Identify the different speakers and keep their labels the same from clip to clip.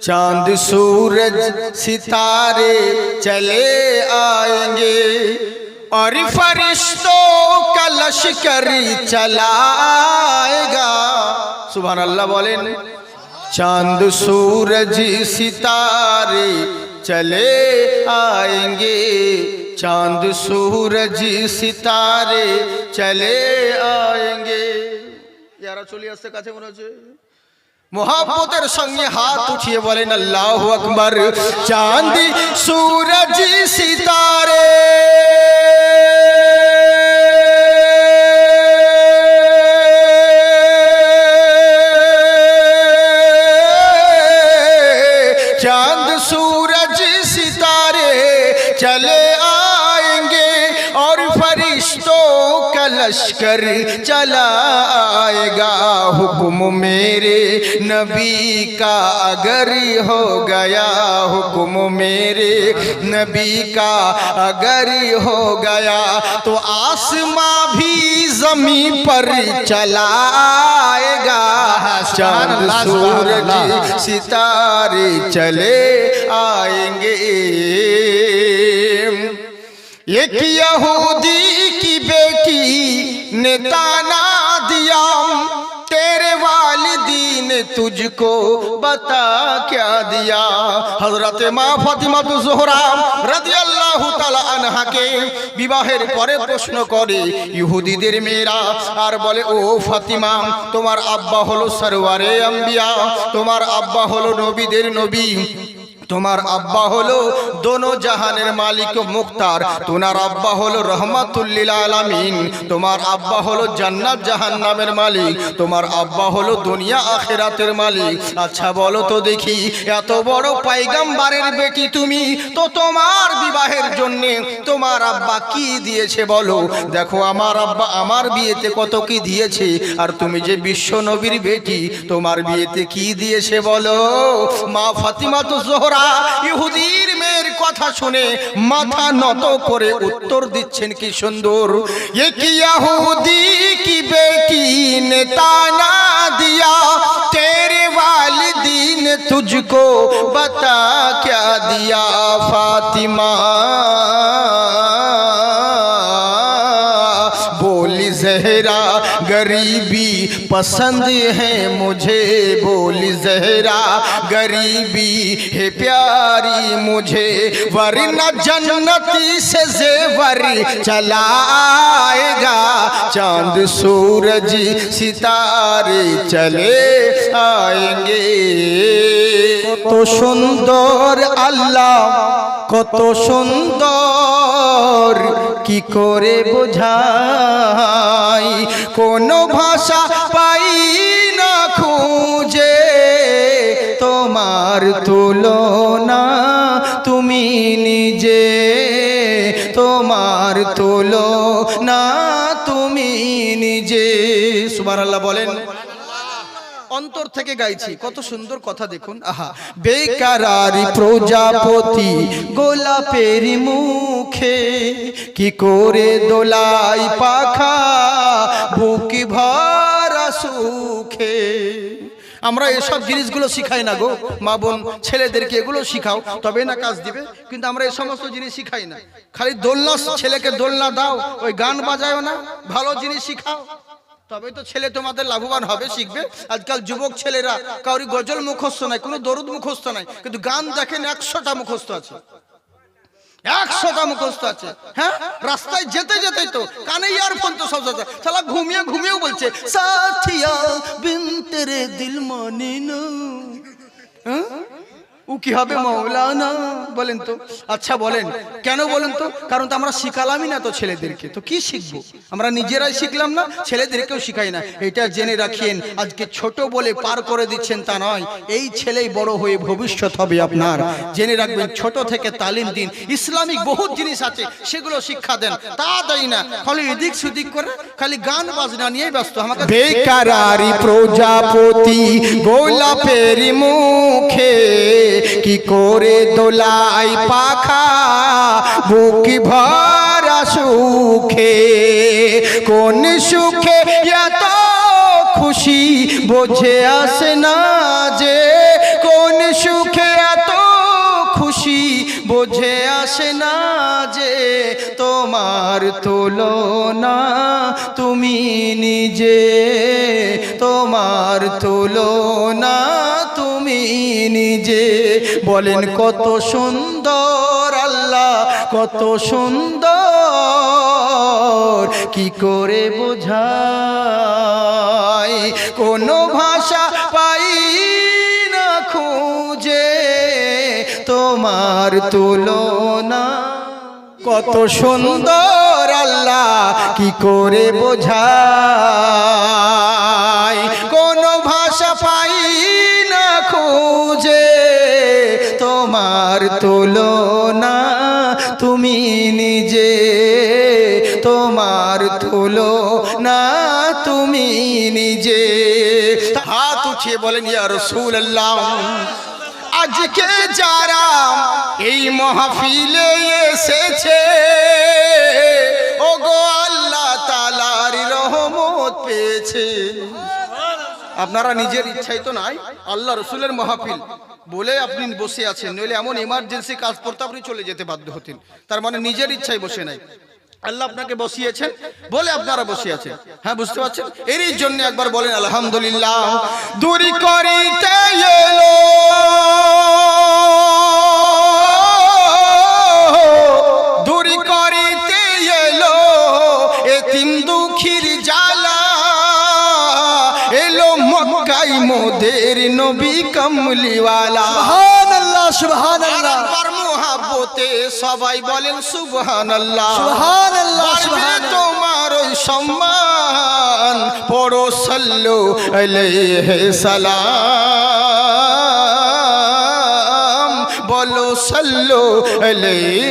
Speaker 1: چاند سورج ستارے چلے آئیں گے اور فرشتوں کا لشکر چلا آئے گا۔ سبحان اللہ بولیں چاند سورج ستارے چلے آئیں گے۔ چاند سورج ستارے چلے آئیں گے۔ یارا اس سے کچھ منے ہوچے محبتر سنگے ہاتھ اٹھئے بولیں اللہ اکبر۔ چاندی، سورج، ستارے۔ چاند، سورج، ستارے چلے آئیں گے اور فرشتوں کا لشکر چلا حکم میرے نبی کا اگر ہو گیا حکم میرے نبی کا اگر ہو گیا تو آسماں بھی زمین پر چلا آئے گا چند سورج ستارے چلے آئیں گے۔ ایک یہودی کی بیٹی نتانہ نے تجھ کو بتا کیا دیا حضرت মা ফাতিমা জোহরা রাদিয়াল্লাহু আনহাকে বিবাহের পরে প্রশ্ন করে, ইহুদিদের মেয়েরা? আর বলে, ও ফাতিমা, তোমার আব্বা হলো সরওয়ারে আম্বিয়া, তোমার আব্বা হলো নবীদের নবী। তোমার আব্বা হলো দোনো জাহানের মালিক ও মুক্তার। তোমার আব্বা হলো রহমাতুল্লিল আলামিন। তোমার আব্বা হলো জান্নাত জাহান্নামের মালিক। তোমার আব্বা হলো দুনিয়া আখেরাতের মালিক। আচ্ছা বলো তো দেখি, এত বড় পাইগাম্বারের বেটি তুমি? তো তোমার বিবাহের জন্য তোমার আব্বা কি দিয়েছে বলো? দেখো, আমার আব্বা আমার বিয়েতে কত কি দিয়েছে? আর তুমি যে বিশ্ব নবীর বেটি, তোমার বিয়েতে কি দিয়েছে বলো? মা ফাতিমা তো জোহরা ইহুদির মেয়ের কথা শুনে মাথা নত করে উত্তর দিচ্ছেন কি সুন্দর ये कि यहूदी की बेटी ने ताना दिया तेरे वालिदी ने तुझको बता क्या दिया फातिमा बोली जहरा غریبی پسند ہے مجھے، بول زہرا۔ غریبی ہے پیاری مجھے، ورنہ جنتی سے زیور چلا آئے گا۔ چاند، سورج، ستارے چلے آئیں گے۔ تو سندر اللہ কত সুন্দর, কি করে বোঝাই? কোন ভাষা পাই না খুঁজে, তোমার তুলনা তুমি নিজে, তোমার তুলনা তুমি নিজে। সুবার আল্লাহ বলেন। অন্তর থেকে গাইছি। কত সুন্দর কথা দেখুন। আহা। বেকারারি প্রজাপতি গোলাপের মুখে কি করে দোলাই পাখা? বুক ভরা সুখে। আমরা এসব জিনিসগুলো শিখাই না গো। মা বোন ছেলেদেরকে এগুলো শিখাও। তবে না কাজ দিবে। কিন্তু আমরা এই সমস্ত জিনিস শিখাই না। খালি দোলনা ছেলেকে দোলনা দাও। ওই গান বাজায়ও না। ভালো জিনিস শিখাও। তবে তো ছেলে তোমাদের লাভবান হবে, শিখবে। আজকাল যুবক ছেলেরা কাউরি গজল মুখস্থ নাই, কোনো দরুদ মুখস্থ নাই, কিন্তু গান দেখেন একশোটা মুখস্থ আছে। একশোটা মুখস্থ আছে। হ্যাঁ? রাস্তায় যেতে যেতে তো কানে ইয়ারফোন তো সব আছে। সালা ঘুমিয়ে ঘুমিয়েও বলছে, সাথিয়া বিন দিল হ্যাঁ? ও কি হবে মৌলানা? বলেন তো। আচ্ছা বলেন। কেন বলেন তো? কারণ তো আমরা শিখালামই না তো ছেলেদেরকে। তো কি শিখব? আমরা নিজেরাই শিখলাম না, ছেলেদেরকেও শিখাই না। এটা জেনে রাখিয়েন, আজকে ছোট বলে পার করে দিচ্ছেন তা নয়। এই ছেলেই বড় হয়ে ভবিষ্যৎ হবে আপনার। জেনে রাখবেন, ছোট থেকে তালিম দিন। ইসলামিক বহুত জিনিস আছে, সেগুলো শিক্ষা দেন। তা দেয় না। খালি এদিক সুদিক করে, খালি গান বাজনা নিয়েই ব্যস্ত। আমাকে বেকারারি প্রজাপতি, গোলাপের মুখে কি করে দোলাই পাখা? বুক ভরা সুখে। কোন সুখে এত খুশি বোঝে আসে না যে, কোন সুখে এত খুশি বোঝে আসে না যে, তোমার তুলনা তুমি নিজে, তোমার তুলনা তুমি নিজে। বলেন কত সুন্দর আল্লাহ কত সুন্দর। কি করে বোঝাই? কোনো ভাষা পাই না খুঁজে। তোমার তুলনা। কত সুন্দর আল্লাহ কি করে বোঝাই? কোন তোমার তুলনা, তুমি নিজে, তোমার তুলনা, তুমি নিজে। হাত উঠিয়ে বলেন, ইয়া রাসূলুল্লাহ, আজকে যারা এই মহাফিলে এসেছে ও গো আল্লাহ তালার রহমত পেয়েছে। আপনারা নিজের ইচ্ছাই তো নাই, আল্লাহ রসুলের মহাফিল। বলে আপনি বসে আছেন, নইলে এমন ইমার্জেন্সি কাজ করতে আপনি চলে যেতে বাধ্য হতেন। তার মানে নিজের ইচ্ছায় বসে নাই। আল্লাহ আপনাকে বসিয়েছেন বলে আপনারা বসে আছেন। হ্যাঁ বুঝতে পারছেন? এরই জন্য একবার বলেন, আলহামদুলিল্লাহ। দূরি করিতে এলো। মোদের নবী কমলিওয়ালা
Speaker 2: সুবহানাল্লাহ সুবহানাল্লাহ।
Speaker 1: আল্লাহর মহাব্বতে সবাই বলেন সুবহানাল্লাহ।
Speaker 2: সুবহানাল্লাহ
Speaker 1: আল্লাহ
Speaker 2: সুবহানাল্লাহ।
Speaker 1: তোমার ওই সম্মান। পড়ো সাল্লু আলাইহি সালাম। বলো সাল্লু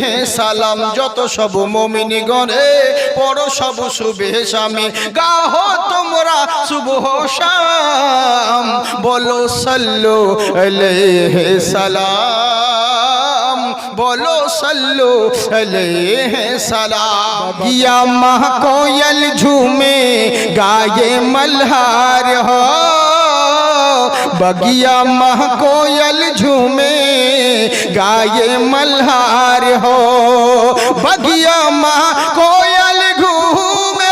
Speaker 1: হে সালাম, যত সব মুমিন গণে পড়ো সব শুভে স্বামী গাহ তোমরা শুভ শাম বলো সাল্লু হে সালাম, বলো সাল্লু হে সালাম। গিয়া মাহ কোয়াল ঝুমে গায়ে মলহার হ বগিয়া मह কোয়াল ঝুমে گائے ملہار ہو بگیا ماں کوئل گھومے۔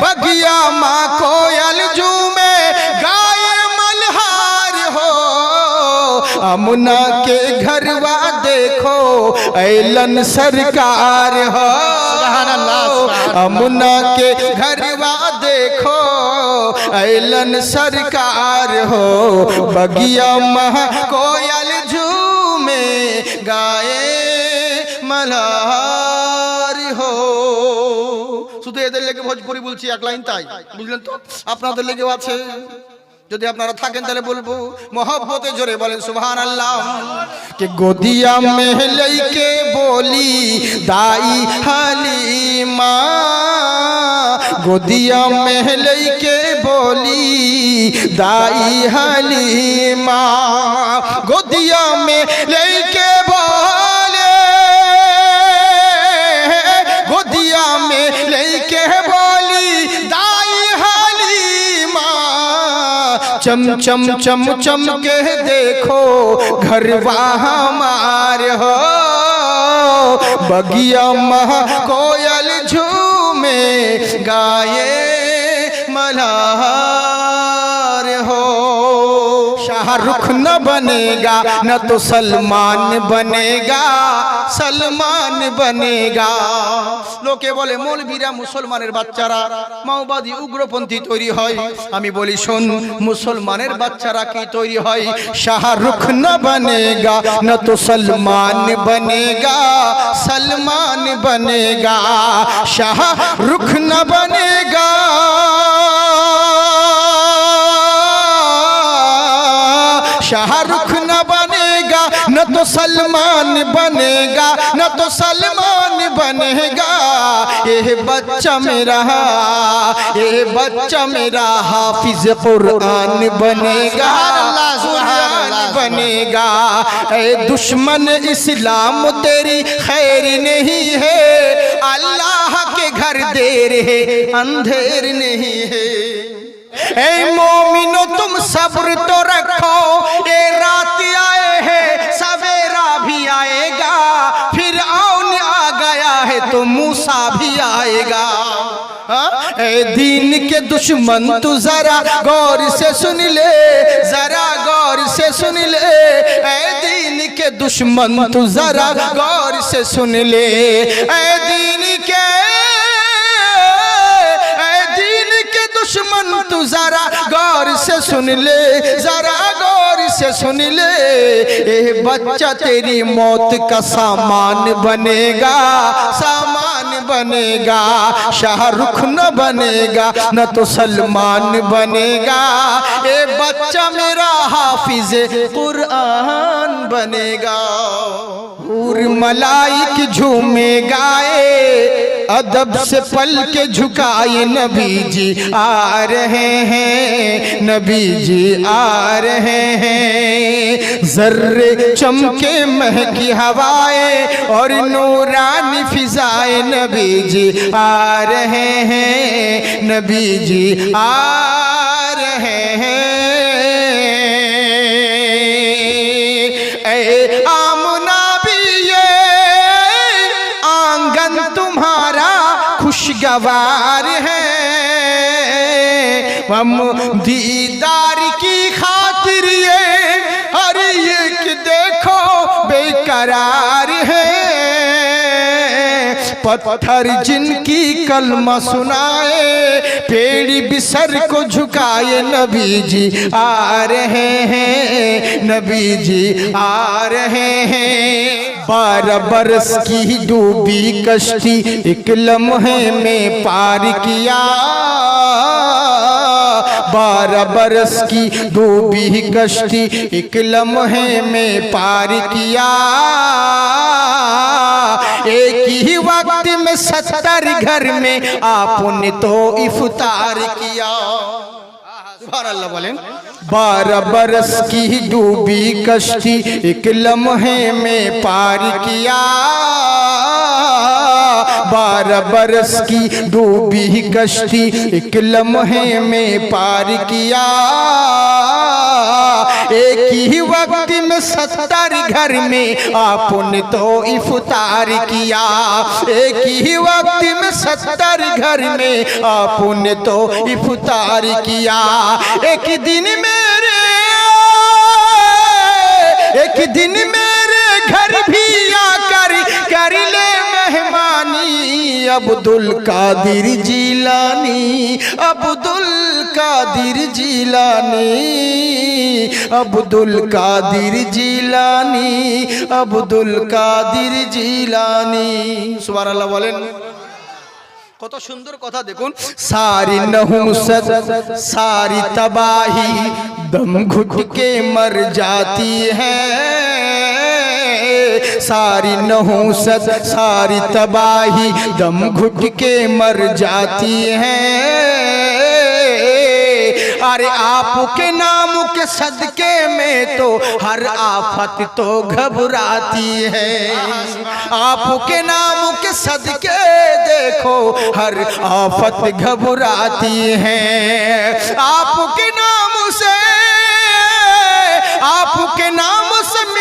Speaker 1: بگیا ماں کوئل جھومے۔ گائے ملہار ہو امنا کے گھر وا دیکھو ایلن سرکار ہو۔ امنا کے گھر وا ऐलन सरकार हो बगिया मह कोयल झूमे गाए मल्हार हो শুধু এদের লেগে ভোজপুরি বলছি এক লাইন তাই বুঝলেন তো আপনাদের লেগেও আছে যদি আপনারা থাকেন তাহলে বলবো মহব্বতে জোরে বলেন সুবহান আল্লাহ কে গোদিয়া মেহলাইকে বলি দাই হালিমা گودیا محلی کے بولی دائی حلیمہ گودیا محلی کے بولی گودیا محلی کے بولی دائی حلیمہ چم چم چم چم کے دیکھو گھر وہاں مار ہو بگیا مہا کویا গায়ে মালা शाहरुख न बनेगा न तो सलमान बनेगा সলমান বনেগা লোকে বলে মৌলবীরা মুসলমানের বাচ্চারা মাওবাদী উগ্রপন্থী তৈরি হয় আমি বলি শোন মুসলমানের বাচ্চারা কি তৈরি হয় শাহরুখ ন বনেগা ন তো সলমান বনেগা সলমান বনেগা শাহরুখ ন বনেগা न तो सलमान बनेगा न तो सलमान बनेगा ये बच्चा मेरा ये बच्चा मेरा हाफिज कुरान बनेगा कुरान बनेगा ए दुश्मन इस्लाम तेरी खैर नहीं है अल्लाह के घर देर है अंधेर नहीं है ए मोमिनो तुम सब्र तो रखो ये रात तो मूसा भी आएगा दीन के दुश्मन तू जरा गौर से सुन ले जरा गौर से सुन ले दीन के दुश्मन तू जरा गौर से सुन ले दीन के दीन के दुश्मन तू जरा गौर से सुन ले जरा سے سن لے۔ اے بچہ، تیری موت کا سامان بنے گا سامان بنے گا شاہ رخ نہ بنے گا نہ تو سلمان بنے گا اے بچہ، میرا حافظ قرآن بنے گا اور ملائک جھومے گائے ادب سے پل کے جھکائے نبی جی آ رہے ہیں۔ نبی جی آ رہے ہیں۔ ذر چمکے مہکی ہوائے اور نورانی فضائے نبی جی آ رہے ہیں۔ نبی جی آ رہے ہیں۔ گوار ہے۔ ہم دیدار کی خاطر یہ ہر ایک دیکھو بے قرار ہے۔ پتھر جن کی کلمہ سنائے پیڑی بھی سر کو جھکائے نبی جی آ رہے ہیں۔ نبی جی آ رہے ہیں۔ بارہ برس کی ڈوبی کشتی، ایک لمحے میں پار کیا۔ بارہ برس کی ڈوبی کشتی، ایک لمحے میں پار کیا۔ ایک ہی وقت میں ستر گھر میں آپ نے تو افطار کیا۔ سبحان اللہ بولیں۔ بارہ برس کی ڈوبی کشتی، ایک لمحے میں پار کیا۔ بارہ برس کی ڈوبی کشتی، ایک لمحے میں پار کیا۔ ایک ہی وقت میں ستر گھر میں آپ نے تو افطار کیا ایک ہی وقت میں ستر گھر میں آپ نے تو افطار کیا ایک دن میرے ایک دن میرے گھر بھی آ کر کر لے مہمانی عبدالقادر جیلانی عبدالقادر جیلانی अब्दुल कादिर जिलानी अब्दुल कादिर जिलानी সুবহান আল্লাহ বলেন কত সুন্দর কথা দেখুন सारी नहुसत सारी तबाही दम घुट के मर जाती है सारी नहुसत सारी तबाही दम घुट के मर जाती है अरे आपके کے صدقے میں تو ہر آفت تو گھبراتی ہے۔ آپ کے نام کے صدقے دیکھو، ہر آفت گھبراتی ہے۔ آپ کے نام سے آپ کے نام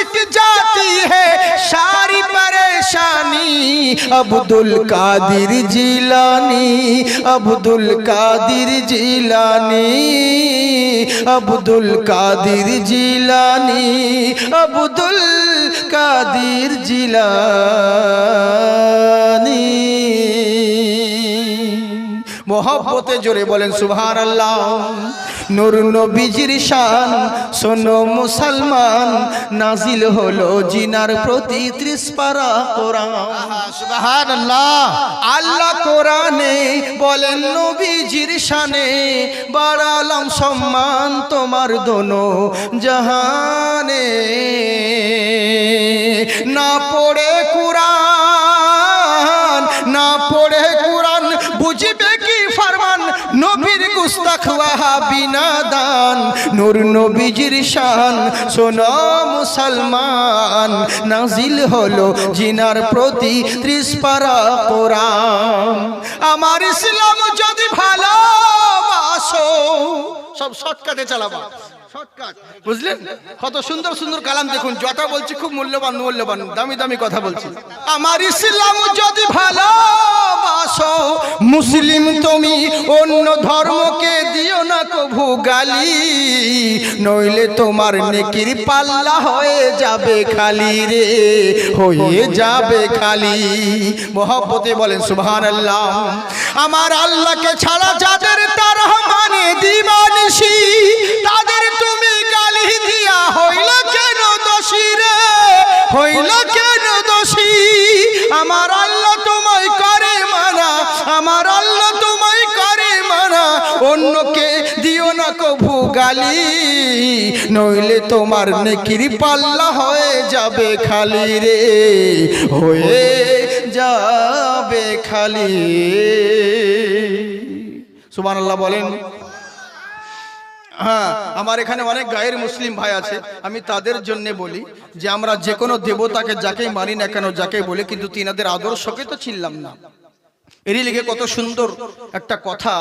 Speaker 1: उलट जाती है सारी परेशानी अब्दुल कादिर जिलानी अब्दुल कादिर जिलानी अब्दुल कादिर जिलानी अब्दुल कादिर जिलानी मोहब्बते जोरे बोलें सुभान अल्लाह নূর নবীজির শান। শোনো মুসলমান নাজিল হলো জিনার প্রতি ত্রিশ পারা কোরআন। সুবহান আল্লাহ আল্লাহ কোরআনে বলেন নবীজির শানে বাড়ালাম সম্মান তোমার দোনো জাহানে। না পড়ে কোরআন নবীর গুস্তাখ ওয়াহাবি নাদান নূর শান। শোনো মুসলমান, নাজিল হলো জিনার প্রতি ত্রিশ পারা কোরআন। আমার ইসলাম যদি ভালোবাসো সব শর্টকাটে চালাবা। বুঝলেন? কত সুন্দর সুন্দর কালাম দেখুন। যটা বলছি, খুব মূল্যবান মূল্যবান, দামি দামি কথা বলছি। আমার ইসলাম যদি ভালো ভালোবাসো মুসলিম তুমি অন্য না কভু গালি, নইলে তোমার নেকির পাল্লা হয়ে যাবে খালি রে, হয়ে যাবে খালি। মোহব্বতে বলেন সুবহান আল্লাহ আমার আল্লাহকে ছাড়া যাদের তার মানে দিবানিসি তাদের তুমি গালি দিয়া হইল কেন দোষী রে? হইল কেন দোষী? আমার আল্লাহ তোমায় করে মানা, আমার আল্লাহ তোমায় করে মানা কভু নইলে তোমার নেকির পাল্লা হয়ে যাবে খালি রে, হয়ে যাবে খালি। সুবহান আল্লাহ বলেন। হ্যাঁ আমার এখানে অনেক গায়ের মুসলিম ভাই আছে, আমি তাদের জন্য বলি যে আমরা যে কোনো দেবতাকে যাকেই মানি না কেন যাকে বলি, কিন্তু তিনাদের আদর্শকে তো চিনলাম না। এরই লিখে কত সুন্দর একটা কথা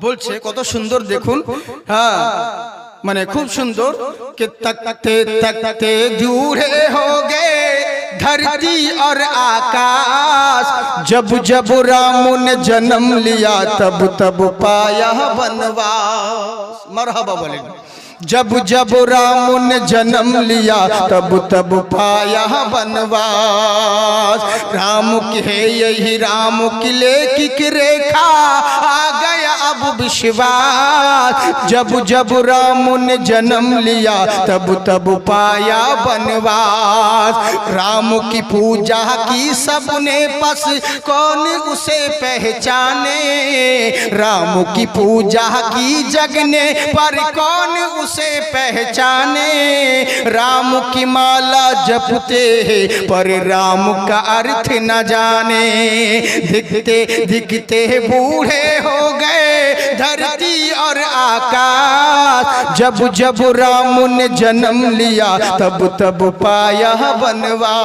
Speaker 1: বলছে কত সুন্দর দেখুন হ্যাঁ মানে খুব সুন্দর কে তকতে তকতে দূরে हो गए धरती और आकाश जब जब राम ने जन्म लिया तब तब पाया वनवास मरहबा جب جب رام نے جنم لیا، تب تب پایا بنواس۔ رام کی ہے یہی رام کی لے کی ریکھا آ گیا اب بشواز جب جب رام نے جنم لیا، تب تب پایا بنواز رام کی پوجا کی سب نے پس کون اسے پہچانے؟ رام کی پوجا کی جگنے پر کون اسے سے پہچانے۔ رام کی مالا جپتے پر رام کا ارتھ نہ جانے۔ دکھتے دکھتے بوڑھے ہو گئے، دھرتی اور آکاش۔ جب جب رام نے جنم لیا، تب تب پایا بنوا۔